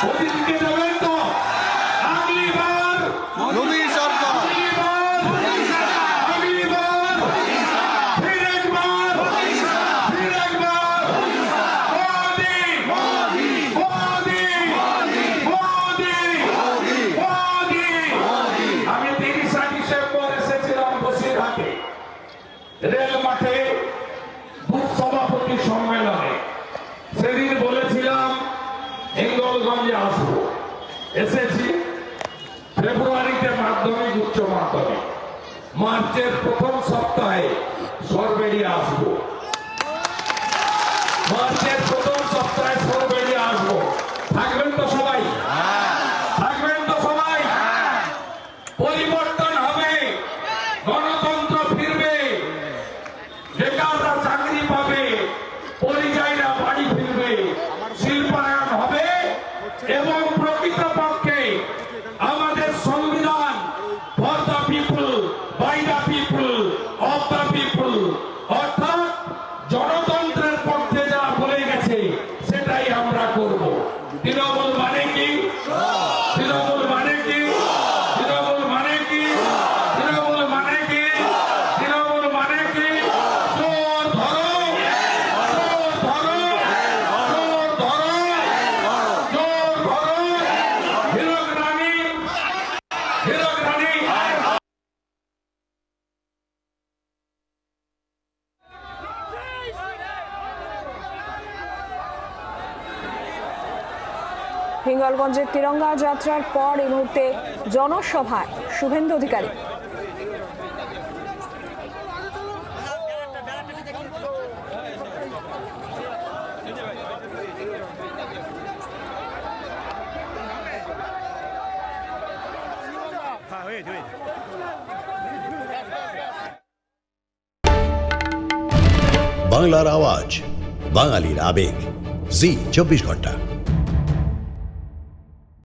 মোদিজিকে দেবেন তো আগলিবার মোদি প্রোগ্রাম যে আছে এসেছি ফেব্রুয়ারিতে মাধ্যমিক উচ্চ মাধ্যমিক। মার্চের প্রথম সপ্তাহে সরবেরিয়া আসব। Passei. হিঙ্গলগঞ্জের তিরঙ্গা যাত্রার পর এই মুহূর্তে জনসভায় শুভেন্দু অধিকারী। বাংলার আওয়াজ, বাঙালির আবেগ। জি, চব্বিশ ঘণ্টা।